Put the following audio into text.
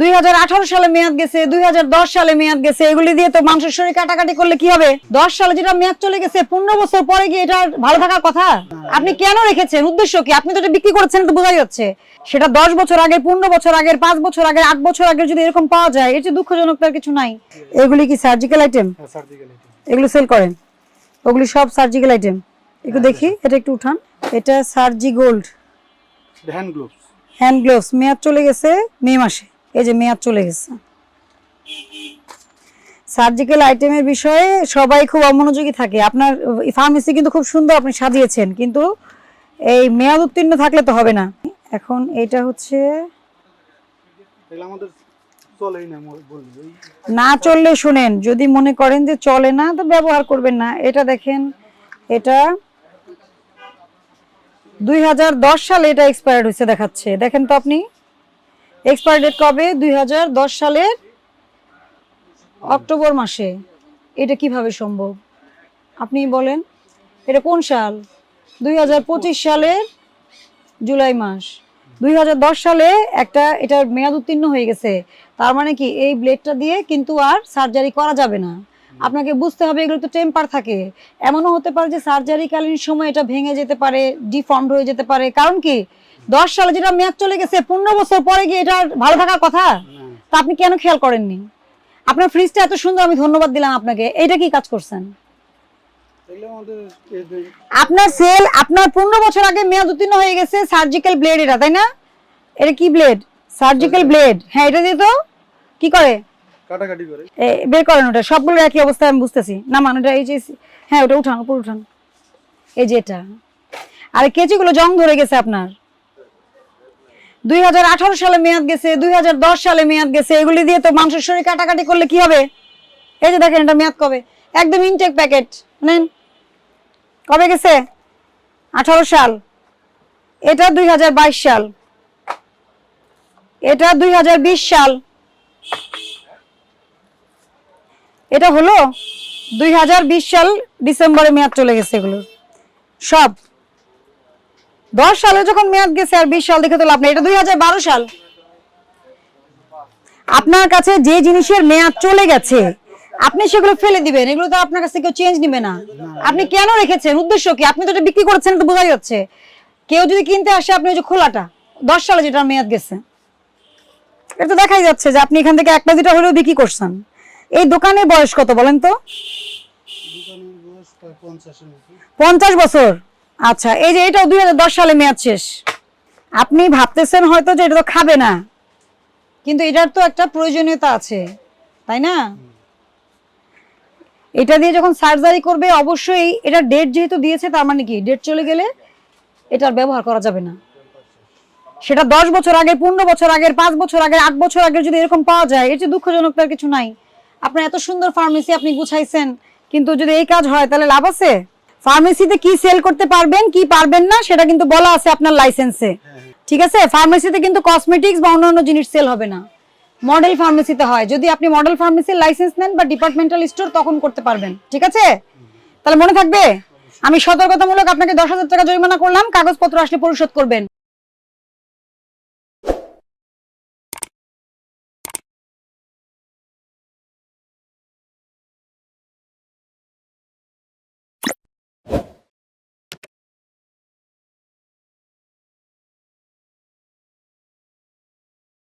দুই হাজার আঠারো সালে মেয়াদ গেছে দুই হাজার দশ সালে মেয়াদ গেছে এগুলি দিয়ে তো মানুষের শরীর কাটাকাটি করলে কি হবে? দশ সালে যেটা মেয়াদ চলে গেছে পনেরো বছর পরে কি এটা ভালো থাকার কথা? আপনি কেন রেখেছেন? উদ্দেশ্য কি? আপনি তো এটা বিক্রি করেছেন তো বোঝা যাচ্ছে। সেটা দশ বছর আগে পনেরো বছর আগের পাঁচ বছর আগে আট বছর আগে যদি এরকম পাওয়া যায় এর যে দুঃখজনক তার কিছু নাই। এগুলি কি সার্জিক্যাল আইটেম সার্জিক্যাল আইটেম এগুলো সেল করেন। ওগুলি সব সার্জিক্যাল আইটেম একটু দেখি এটা একটু উঠান। এটা surgi gold hand gloves hand gloves মেয়াদ চলে গেছে মে মাসে। এই যে মেয়াদ চলে গেছে। সার্জিক্যাল আইটেমের বিষয়ে সবাই খুব অমনোযোগী থাকে। আপনার ফার্মেসি কিন্তু খুব সুন্দর আপনি সাজিয়েছেন কিন্তু এই মেয়াদ উত্তীর্ণ থাকলে তো হবে না। এখন এটা হচ্ছে না চললে শুনেন যদি মনে করেন যে চলে না তো ব্যবহার করবেন না। এটা দেখেন এটা দুই হাজার দশ সালে এটা এক্সপায়ার্ড হয়েছে দেখাচ্ছে। দেখেন তো আপনি। এক্সপায়ার ডেট কবে? দুই হাজার দশ সালের অক্টোবর মাসে। এটা কীভাবে সম্ভব? আপনি বলেন, এটা কোন সাল? দুই হাজার পঁচিশ সালের জুলাই মাস। দুই হাজার দশ সালে একটা, এটার মেয়াদ উত্তীর্ণ হয়ে গেছে। তার মানে কি, এই ব্লেডটা দিয়ে কিন্তু আর সার্জারি করা যাবে না। আপনাকে বুঝতে হবে এগুলো তো টেম্পার থাকে। এমনও হতে পারে যে সার্জারিকালীন সময় এটা ভেঙে যেতে পারে, ডিফর্মড হয়ে যেতে পারে। কারণ কি দশ সালে যেটা মেয়াদ চলে গেছে পনেরো বছর পরে কি এটা ভালো থাকার কথা? তা আপনি কেন খেয়াল করেননি? আপনার ফ্রিজটা এত সুন্দর আমি ধন্যবাদ দিলাম আপনাকে। এটা কি কাজ করছেন? আপনার সেল আপনার পনেরো বছর আগে মেয়াদ উত্তীর্ণ হয়ে গেছে সার্জিক্যাল ব্লেড এটা তাই না? এটা কি ব্লেড সার্জিক্যাল ব্লেড হ্যাঁ এটা দিয়ে তো? কি করে? কাটাকাটি করে। এ, বের করেন ওটা। সবগুলো একই অবস্থায় আমি বুঝতেছি। না মানে ওটা এই যে হ্যাঁ ওটা উঠান উপর উঠান। এই যে এটা। আর কেচিগুলো জং ধরে গেছে আপনার। দুই হাজার আঠারো সালে মেয়াদ গেছে, দুই হাজার দশ সালে মেয়াদ গেছে, এগুলি দিয়ে তো মানুষের শরীর কাটাকাটি করলে কি হবে? এই যে দেখেন এটা মেয়াদ কবে? একদম ইনটেক প্যাকেট নেন কবে গেছে? আঠারো সাল। এটা দুই হাজার বাইশ সাল। এটা দুই হাজার বিশ সাল। এটা হলো দুই হাজার বিশ সাল ডিসেম্বরে মেয়াদ চলে গেছে এগুলো। সব। দশ সালে যখন মেয়াদ গেছে আর বিশ সাল দেখে তো লাভ নেই। এটা দু হাজার বারো সাল। আপনার কাছে যে জিনিসের মেয়াদ চলে গেছে, আপনি সেগুলো ফেলে দিবেন। এগুলো তো আপনার কাছে কেউ চেঞ্জ নিবে না। আপনি কেন রেখেছেন? উদ্দেশ্য কি? আপনি তো এটা বিক্রি করেছেন তো বোঝা যাচ্ছে। কেউ যদি কিনতে আসে, আপনি ওই যে খোলাটা, দশ সালে যেটা মেয়াদ গেছে। এটা তো দেখাই যাচ্ছে যে আপনি এখান থেকে একটা দুটা হলেও বিক্রি করছেন। এই দোকানের বয়স কত বলেন তো? পঞ্চাশ বছর। আচ্ছা এই যে এটাও দুই সালে মেয়াদ শেষ। আপনি ভাবতেছেন হয়তো যে এটা তো খাবে না। কিন্তু এটার তো একটা প্রয়োজনীয়তা আছে, তাই না? এটা দিয়ে যখন সার্জারি করবে, অবশ্যই এটা ডেট যেহেতু দিয়েছে, তার মানে কি? ডেট চলে গেলে এটার ব্যবহার করা যাবে না। সেটা দশ বছর আগে, পনেরো বছর আগের পাঁচ বছর আগের আট বছর আগে যদি এরকম পাওয়া যায়, এর যে দুঃখজনক তার কিছু নাই। আপনার এত সুন্দর ফার্মেসি আপনি গুছাইছেন, কিন্তু যদি এই কাজ হয়, তাহলে লাভ আছে? ফার্মেসিতে কি সেল করতে পারবেন, কি পারবেন না, সেটা কিন্তু বলা আছে আপনার লাইসেন্সে ঠিক আছে? ফার্মেসিতে কিন্তু কসমেটিক্স বা অন্যান্য জিনিস সেল হবে না। মডেল ফার্মেসিতে হয়। যদি আপনি মডেল ফার্মেসির লাইসেন্স নেন বা ডিপার্টমেন্টাল স্টোর তখন করতে পারবেন। ঠিক আছে? তাহলে মনে থাকবে? আমি সতর্কতামূলক আপনাকে দশ হাজার টাকা জরিমানা করলাম, কাগজপত্র আসলে পরিশোধ করবেন।